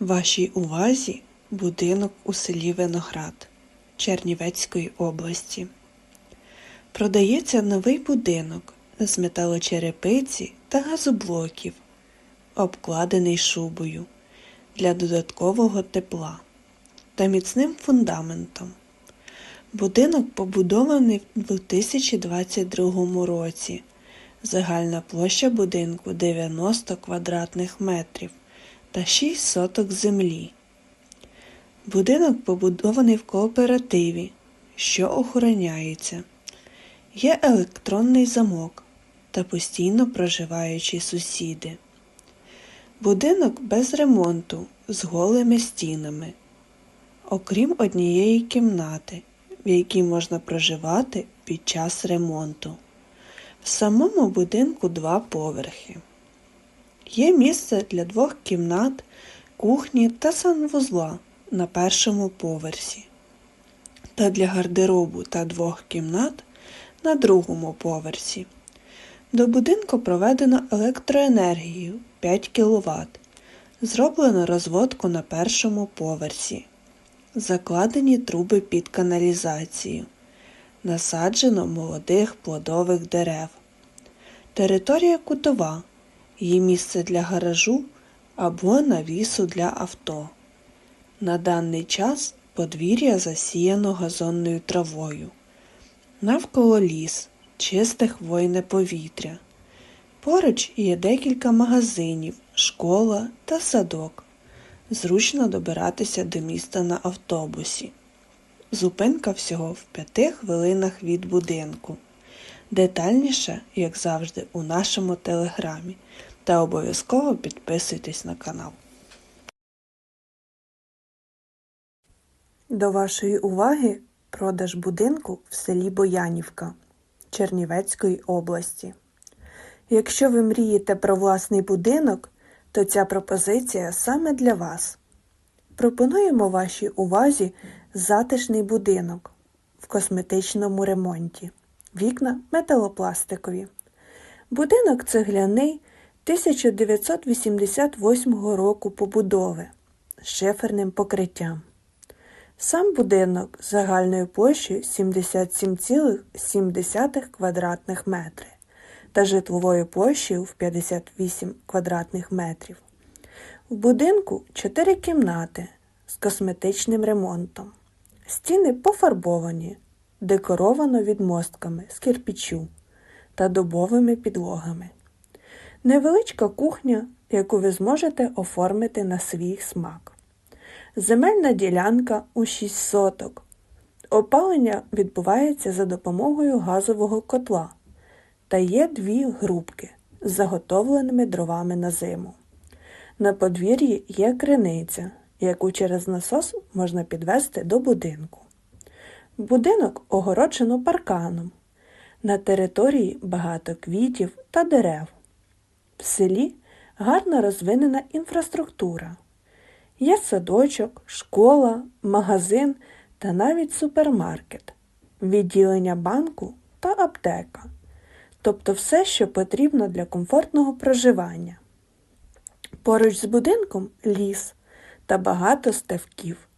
Вашій увазі будинок у селі Виноград Чернівецької області. Продається новий будинок з металочерепиці та газоблоків, обкладений шубою для додаткового тепла та міцним фундаментом. Будинок побудований в 2022 році. Загальна площа будинку 90 квадратних метрів та 6 соток землі. Будинок побудований в кооперативі, що охороняється. Є електронний замок та постійно проживаючі сусіди. Будинок без ремонту з голими стінами, окрім однієї кімнати, в якій можна проживати під час ремонту. В самому будинку два поверхи. Є місце для двох кімнат, кухні та санвузла на першому поверсі, та для гардеробу та двох кімнат на другому поверсі. До будинку проведено електроенергію 5 кВт. Зроблено розводку на першому поверсі. Закладені труби під каналізацію. Насаджено молодих плодових дерев. Територія кутова. Є місце для гаражу або навісу для авто. На даний час подвір'я засіяно газонною травою. Навколо ліс, чисте хвойне повітря. Поруч є декілька магазинів, школа та садок. Зручно добиратися до міста на автобусі. Зупинка всього в п'яти хвилинах від будинку. Детальніше, як завжди, у нашому телеграмі. Та обов'язково підписуйтесь на канал. До вашої уваги продаж будинку в селі Боянівка Чернівецької області. Якщо ви мрієте про власний будинок, то ця пропозиція саме для вас. Пропонуємо вашій увазі затишний будинок в косметичному ремонті. Вікна металопластикові. Будинок цегляний 1988 року побудови з шиферним покриттям. Сам будинок загальною площею 77,7 квадратних метри та житловою площею в 58 квадратних метрів. В будинку 4 кімнати з косметичним ремонтом. Стіни пофарбовані, декоровано відмостками з кирпічу та дубовими підлогами. Невеличка кухня, яку ви зможете оформити на свій смак. Земельна ділянка у 6 соток. Опалення відбувається за допомогою газового котла та є дві грубки з заготовленими дровами на зиму. На подвір'ї є криниця, яку через насос можна підвести до будинку. Будинок огороджено парканом. На території багато квітів та дерев. В селі гарно розвинена інфраструктура. Є садочок, школа, магазин та навіть супермаркет, відділення банку та аптека. Тобто все, що потрібно для комфортного проживання. Поруч з будинком ліс та багато ставків,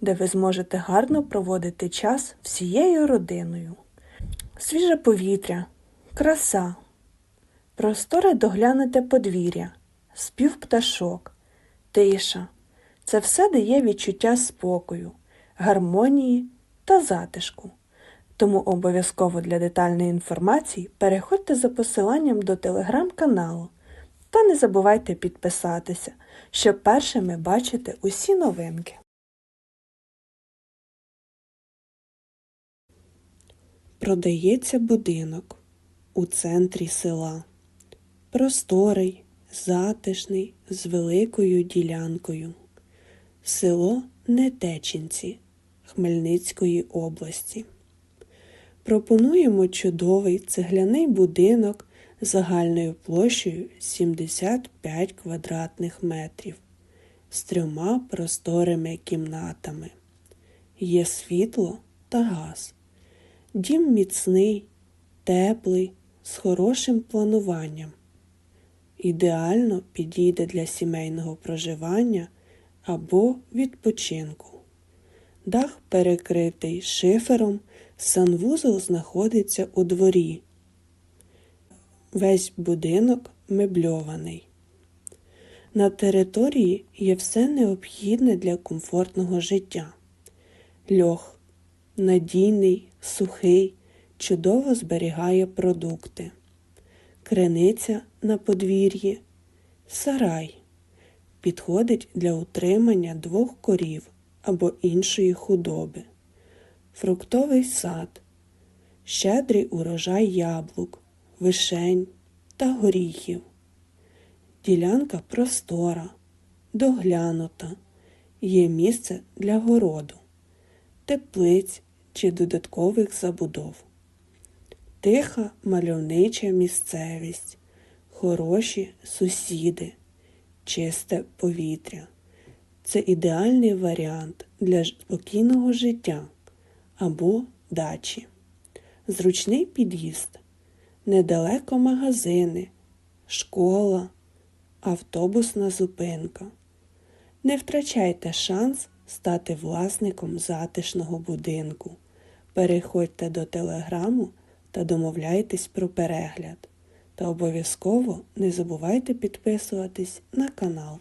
де ви зможете гарно проводити час всією родиною. Свіже повітря, краса, просторе доглянуте подвір'я, спів пташок, тиша. Це все дає відчуття спокою, гармонії та затишку. Тому обов'язково для детальної інформації переходьте за посиланням до телеграм-каналу та не забувайте підписатися, щоб першими бачити усі новинки. Продається будинок у центрі села. Просторий, затишний, з великою ділянкою. Село Нетечинці Хмельницької області. Пропонуємо чудовий цегляний будинок загальною площею 75 квадратних метрів з трьома просторими кімнатами. Є світло та газ. Дім міцний, теплий, з хорошим плануванням. Ідеально підійде для сімейного проживання або відпочинку. Дах перекритий шифером, санвузол знаходиться у дворі. Весь будинок мебльований. На території є все необхідне для комфортного життя. Льох надійний, сухий, чудово зберігає продукти. Криниця на подвір'ї, сарай. Підходить для утримання двох корів або іншої худоби. Фруктовий сад, щедрий урожай яблук, вишень та горіхів. Ділянка простора, доглянута, є місце для городу, теплиць чи додаткових забудов. Тиха мальовнича місцевість, хороші сусіди, чисте повітря. Це ідеальний варіант для спокійного життя або дачі. Зручний під'їзд, недалеко магазини, школа, автобусна зупинка. Не втрачайте шанс стати власником затишного будинку. Переходьте до телеграму та домовляйтесь про перегляд. Та обов'язково не забувайте підписуватись на канал.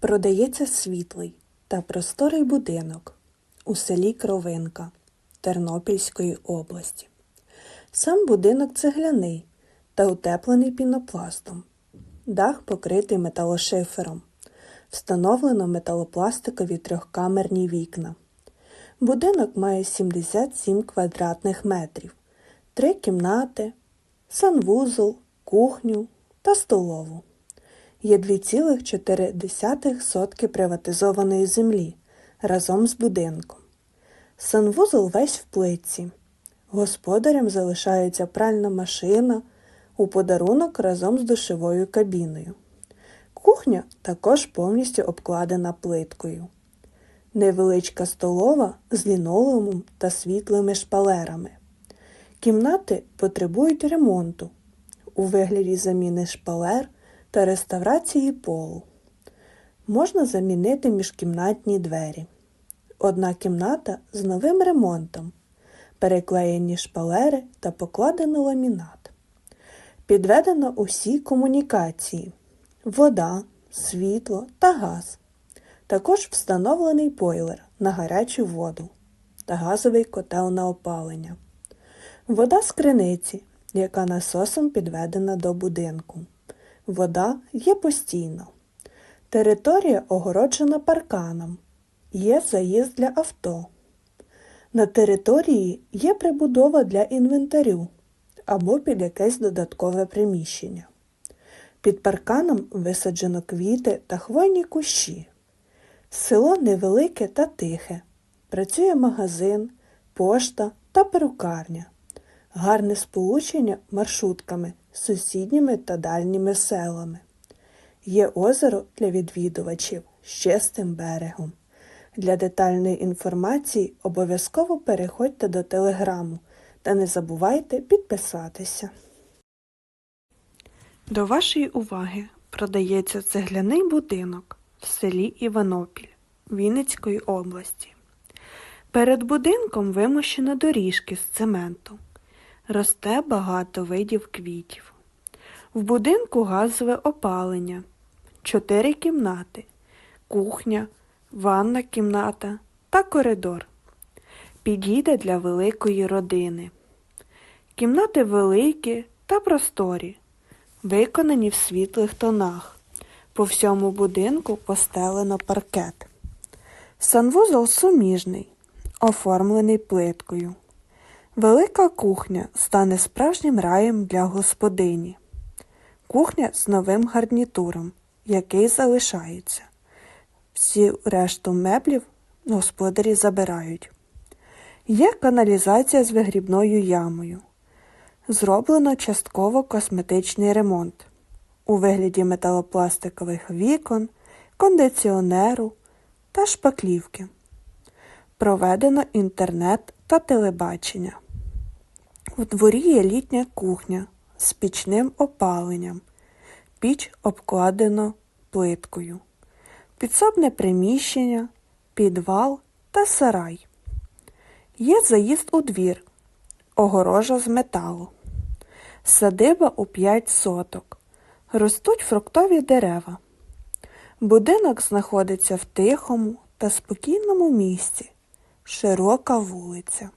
Продається світлий та просторий будинок у селі Кровинка Тернопільської області. Сам будинок цегляний та утеплений пінопластом. Дах покритий металошифером. Встановлено металопластикові трьохкамерні вікна. Будинок має 77 квадратних метрів, три кімнати, санвузол, кухню та столову. Є 2,4 сотки приватизованої землі разом з будинком. Санвузол весь в плитці. Господарям залишається пральна машина у подарунок разом з душевою кабіною. Кухня також повністю обкладена плиткою. Невеличка столова з лінолеумом та світлими шпалерами. Кімнати потребують ремонту у вигляді заміни шпалер та реставрації полу. Можна замінити міжкімнатні двері. Одна кімната з новим ремонтом, переклеєні шпалери та покладено ламінат. Підведено усі комунікації, вода, світло та газ. Також встановлений бойлер на гарячу воду та газовий котел на опалення. Вода з криниці, яка насосом підведена до будинку. Вода є постійно. Територія огороджена парканом. Є заїзд для авто. На території є прибудова для інвентарю або під якесь додаткове приміщення. Під парканом висаджено квіти та хвойні кущі. Село невелике та тихе. Працює магазин, пошта та перукарня. Гарне сполучення маршрутками з сусідніми та дальніми селами. Є озеро для відвідувачів з чистим берегом. Для детальної інформації обов'язково переходьте до телеграму та не забувайте підписатися. До вашої уваги продається цегляний будинок в селі Іванопіль Вінницької області. Перед будинком вимощено доріжки з цементу. Росте багато видів квітів. В будинку газове опалення, чотири кімнати, кухня, ванна кімната та коридор. Підійде для великої родини. Кімнати великі та просторі, виконані в світлих тонах. По всьому будинку постелено паркет. Санвузол суміжний, оформлений плиткою. Велика кухня стане справжнім раєм для господині. Кухня з новим гарнітуром, який залишається. Всі решту меблів господарі забирають. Є каналізація з вигрібною ямою. Зроблено частково косметичний ремонт у вигляді металопластикових вікон, кондиціонеру та шпаклівки. Проведено інтернет та телебачення. У дворі є літня кухня з пічним опаленням, Піч обкладено плиткою. Підсобне приміщення, підвал та сарай. Є заїзд у двір, огорожа з металу. Садиба у п'ять соток. Ростуть фруктові дерева. Будинок знаходиться в тихому та спокійному місці. Широка вулиця.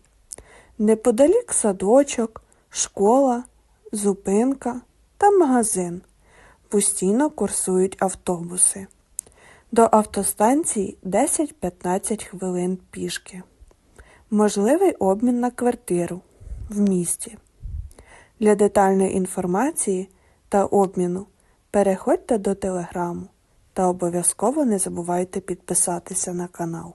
Неподалік садочок, школа, зупинка та магазин. Постійно курсують автобуси. До автостанції 10-15 хвилин пішки. Можливий обмін на квартиру в місті. Для детальної інформації та обміну переходьте до телеграму та обов'язково не забувайте підписатися на канал.